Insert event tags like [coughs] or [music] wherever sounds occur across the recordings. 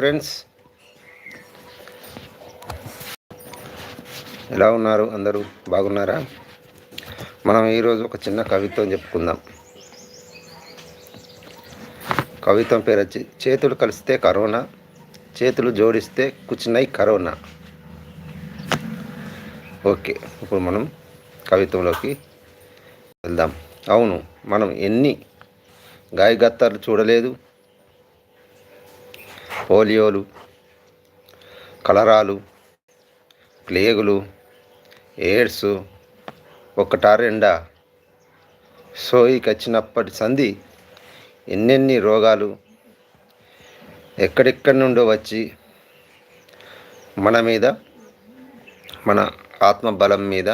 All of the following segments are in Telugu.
ఫ్రెండ్స్. ఎలా ఉన్నారు అందరూ? బాగున్నారా? మనం ఈరోజు ఒక చిన్న కవిత్వం చెప్పుకుందాం. కవిత్వం పేరు వచ్చి చేతులు కలిస్తే కరోనా చేతులు జోడిస్తే కూర్చున్నాయి కరోనా. ఓకే ఇప్పుడు మనం కవిత్వంలోకి వెళ్దాం. అవును మనం ఎన్ని గాయగత్తాలు చూడలేదు పోలియోలు కలరాలు ప్లేగులు ఎయిడ్స్ ఒకటారెండా రెండా? సంధి ఎన్నెన్ని రోగాలు ఎక్కడెక్కడి నుండో వచ్చి మన మీద మన ఆత్మబలం మీద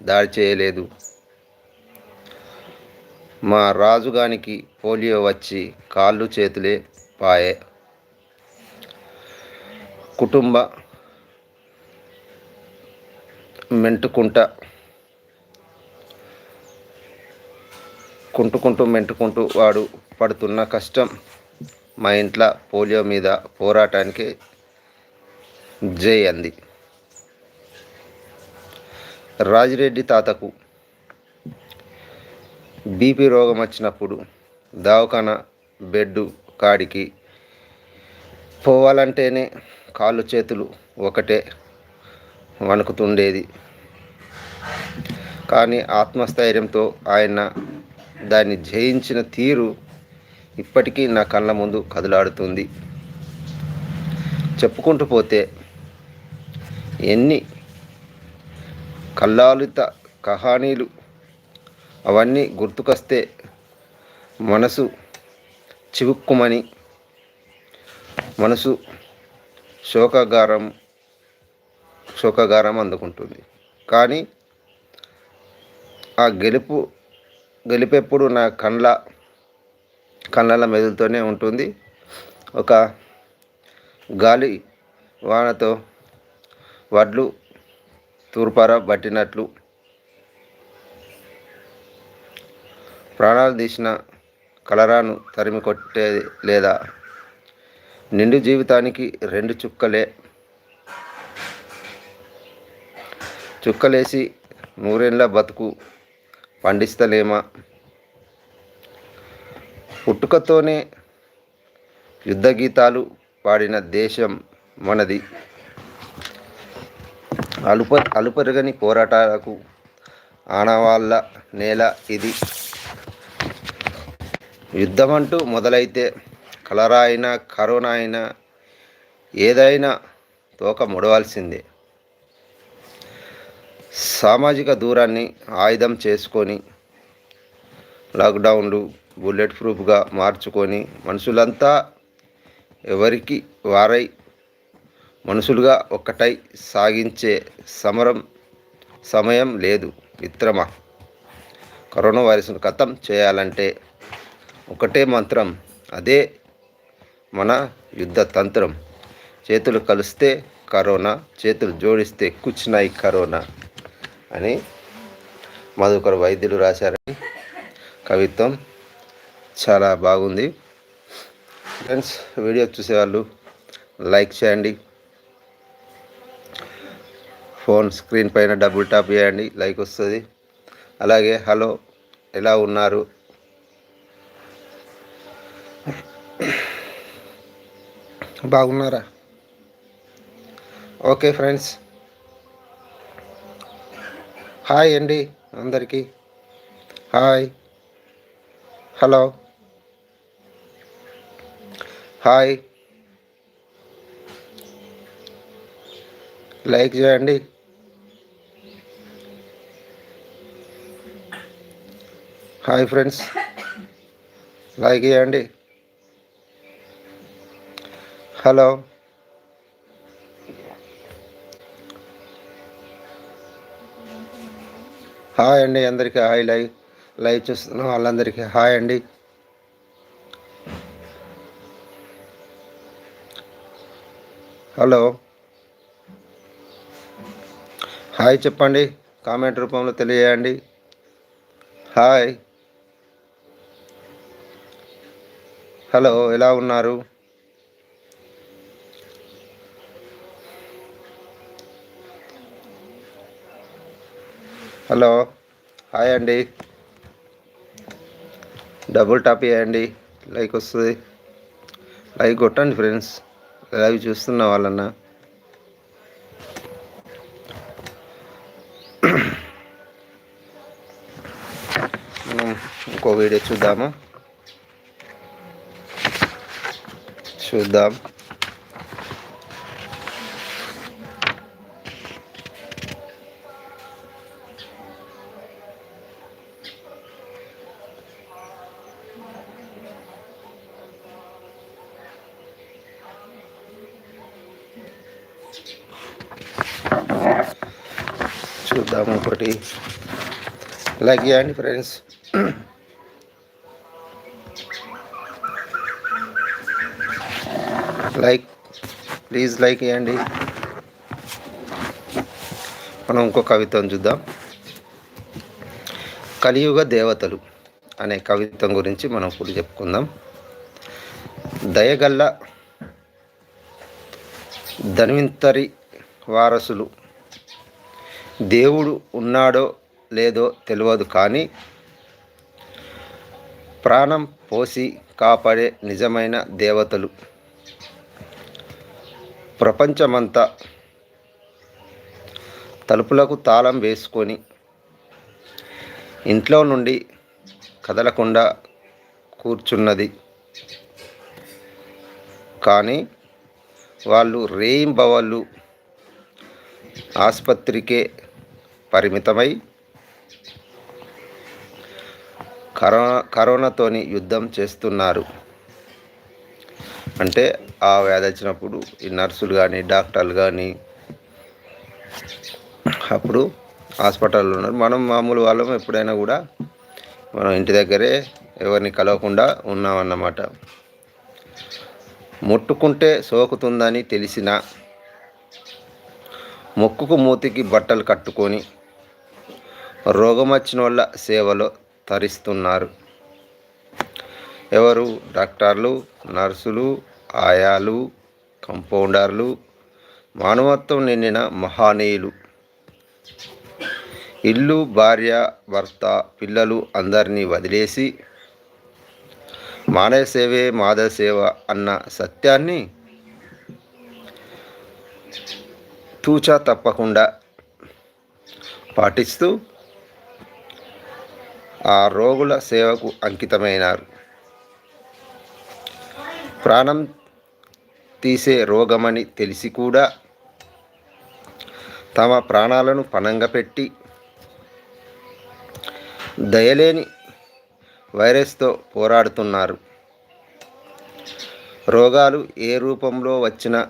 దాడి చేయలేదు. మా రాజుగానికి పోలియో వచ్చి కాళ్ళు చేతులే పాయే. కుటుంబ మెంటుకుంట కుంటుకుంటూ మెంటుకుంటూ వాడు పడుతున్న కష్టం మా ఇంట్లో పోలియో మీద పోరాటానికి జై అంది రాజిరెడ్డి తాతకు బీపీ రోగం వచ్చినప్పుడు దవాఖాన బెడ్డు కాడికి పోవాలంటేనే కాళ్ళు చేతులు ఒకటే వణుకుతుండేది. కానీ ఆత్మస్థైర్యంతో ఆయన దాన్ని జయించిన తీరు ఇప్పటికీ నా కళ్ళ ముందు కదలాడుతుంది. చెప్పుకుంటూ పోతే ఎన్ని కల్లాలిత కహానీలు అవన్నీ గుర్తుకొస్తే మనసు చివుక్కుమని మనసు శోకగారం శోకగారం అందుకుంటుంది. కానీ ఆ గెలుపు గెలిపెప్పుడు నా కండ్ల కళ్ళల మెదులుతూనే ఉంటుంది. ఒక గాలి వానతో వడ్లు తూర్పార పట్టినట్లు ప్రాణాలు తీసిన కలరాను తరిమి కొట్టే లేదా? నిండు జీవితానికి రెండు చుక్కలే. చుక్కలేసి నూరేళ్ళ బతుకు పండిస్తలేమా? పుట్టుకతోనే యుద్ధ గీతాలు పాడిన దేశం మనది. అలుప అలుపరగని పోరాటాలకు ఆనవాళ్ళ నేల ఇది. యుద్ధమంటూ మొదలైతే కలరా అయినా కరోనా అయినా ఏదైనా తోక ముడవాల్సిందే. సామాజిక దూరాన్ని ఆయుధం చేసుకొని లాక్డౌన్లు బుల్లెట్ ప్రూఫ్గా మార్చుకొని మనుషులంతా ఎవరికి వారై మనుషులుగా ఒక్కటై సాగించే సమరం సమయం లేదు. మిత్రమా కరోనా వైరస్ను ఖతం చేయాలంటే ఒకటే మంత్రం అదే మన యుద్ధ తంత్రం. చేతులు కలిస్తే కరోనా చేతులు జోడిస్తే కూర్చున్నాయి కరోనా అని మధుకర వైద్యులు రాశారని కవిత్వం చాలా బాగుంది. ఫ్రెండ్స్ వీడియో చూసేవాళ్ళు లైక్ చేయండి. ఫోన్ స్క్రీన్ పైన డబుల్ టాప్ చేయండి. లైక్ వస్తుంది. అలాగే హలో ఎలా ఉన్నారు? బాగున్నారా? Okay friends. హాయ్ అండి అందరికీ. హాయ్. హలో. హాయ్. లైక్ చేయండి. Hi friends. లైక్ చేయండి. హలో. హాయ్ అండి అందరికీ హాయ్ లైవ్ లైవ్ చూస్తున్నాం వాళ్ళందరికీ. హాయ్ అండి. హలో. హాయ్ చెప్పండి కామెంట్ రూపంలో తెలియజేయండి. హాయ్. హలో ఎలా ఉన్నారు? హలో హాయ్ అండి. డబుల్ టాప్ వేయండి లైక్ వస్తుంది. లైక్ కొట్టండి ఫ్రెండ్స్. లైవ్ చూస్తున్న వాళ్ళన్నా. మనం ఇంకో వీడియో చూద్దాము. చూద్దాం. చూద్దాం ఒకటి. లైక్ చేయండి ఫ్రెండ్స్. లైక్ ప్లీజ్ లైక్ చేయండి. మనం ఇంకో కవిత్వం చూద్దాం. కలియుగ దేవతలు అనే కవిత్వం గురించి మనం ఇప్పుడు చెప్పుకుందాం. దయగల్ల ధన్వంతరి వారసులు. దేవుడు ఉన్నాడో లేదో తెలియదు కానీ ప్రాణం పోసి కాపాడే నిజమైన దేవతలు. ప్రపంచమంతా తలుపులకు తాళం వేసుకొని ఇంట్లో నుండి కదలకుండా కూర్చున్నది. కానీ వాళ్ళు రేయింబవళ్ళు ఆసుపత్రికే పరిమితమై కరోనా కరోనాతోని యుద్ధం చేస్తున్నారు. అంటే ఆ వ్యాధి వచ్చినప్పుడు ఈ నర్సులు కానీ డాక్టర్లు కానీ అప్పుడు హాస్పిటల్లో ఉన్నారు. మనం మామూలు వాళ్ళం ఎప్పుడైనా కూడా మనం ఇంటి దగ్గరే ఎవరిని కలవకుండా ఉన్నామన్నమాట. ముట్టుకుంటే సోకుతుందని తెలిసిన మొక్కుకు మూతికి బట్టలు కట్టుకొని రోగం వాళ్ళ సేవలో తరిస్తున్నారు. ఎవరు? డాక్టర్లు నర్సులు ఆయాలు కంపౌండర్లు మానవత్వం నిండిన మహానీయులు. ఇల్లు భార్య భర్త పిల్లలు అందరినీ వదిలేసి మానవ సేవే మాధవ సేవ అన్న సత్యాన్ని తూచా తప్పకుండా పాటిస్తూ ఆ రోగుల సేవకు అంకితమైనారు. ప్రాణం తీసే రోగమని తెలిసి కూడా తమ ప్రాణాలను పణంగా పెట్టి దయలేని వైరస్తో పోరాడుతున్నారు. రోగాలు ఏ రూపంలో వచ్చినా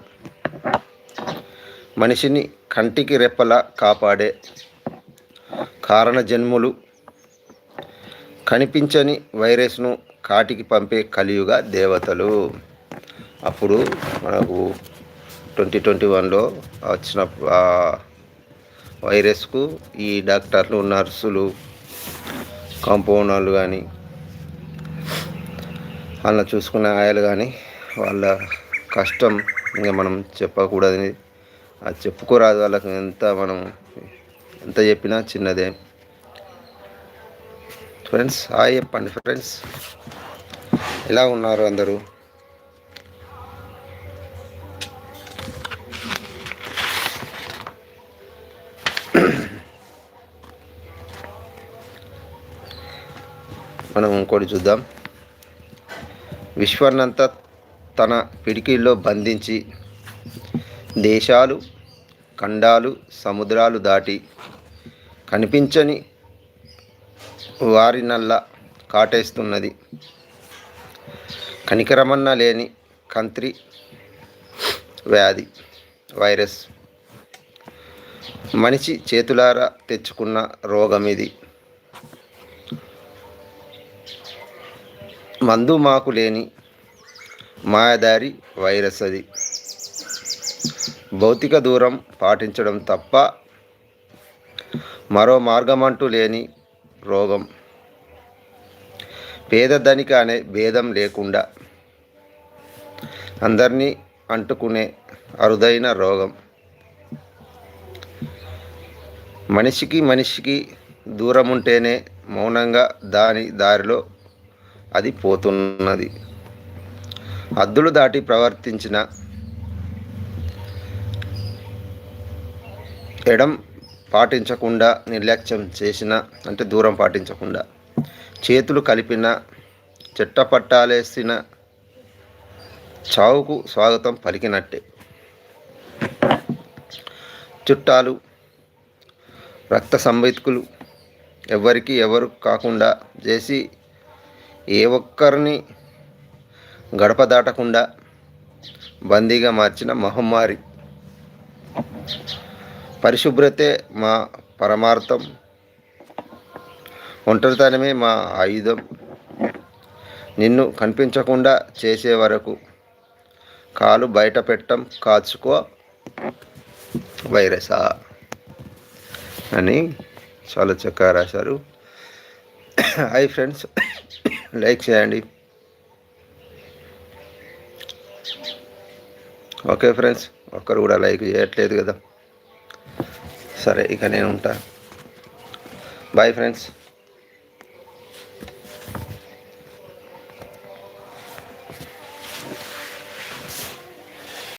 మనిషిని కంటికి రెప్పలా కాపాడే కారణజన్ములు కనిపించని వైరస్ను కాటికి పంపే కలియుగ దేవతలు. అప్పుడు మనకు ట్వంటీ ట్వంటీ వన్లో వచ్చిన వైరస్కు ఈ డాక్టర్లు నర్సులు కాంపౌండర్లు కానీ అలా చూసుకునే ఆయాలు కానీ వాళ్ళ కష్టం ఇంకా మనం చెప్పకూడదని అది చెప్పుకోరాదు వాళ్ళకి ఎంత మనం ఎంత చెప్పినా చిన్నదే. ఫ్రెండ్స్ హాయ్ చెప్పండి ఫ్రెండ్స్ ఎలా ఉన్నారు అందరూ? మనం ఇంకోటి చూద్దాం. విశ్వనంతా తన పిడికిల్లో బంధించి దేశాలు ఖండాలు సముద్రాలు దాటి కనిపించని వారినల్లా కాటేస్తున్నది. కనికరమన్న లేని కంత్రి వ్యాధి వైరస్. మనిషి చేతులారా తెచ్చుకున్న రోగం ఇది మందు మాకు లేని మాయదారి వైరస్ అది భౌతిక దూరం పాటించడం తప్ప మరో మార్గమంటూ లేని రోగం. పేద ధనిక అనే భేదం లేకుండా అందరినీ అంటుకునే అరుదైన రోగం. మనిషికి మనిషికి దూరం ఉంటేనే మౌనంగా దాని దారిలో అది పోతున్నది. హద్దులు దాటి ప్రవర్తించిన ఎడం పాటించకుండా నిర్లక్ష్యం చేసిన అంటే దూరం పాటించకుండా చేతులు కలిపిన చెట్టపట్టాలేసిన చావుకు స్వాగతం పలికినట్టే. చుట్టాలు రక్త సంబైతుకులు ఎవరికి ఎవరు కాకుండా చేసి ఏ ఒక్కరిని గడప దాటకుండా బందీగా మార్చిన మహమ్మారి. పరిశుభ్రతే మా పరమార్థం ఒంటరితనమే మా ఆయుధం. నిన్ను కనిపించకుండా చేసే వరకు కాలు బయట పెట్టం కాచుకో వైరసా అని చాలా చక్కగా రాశారు. [coughs] Hi friends. లైక్ చేయండి. ఓకే ఫ్రెండ్స్ ఒక్కరు కూడా లైక్ చేయట్లేదు కదా. సరే ఇక నేను ఉంటా. Bye friends.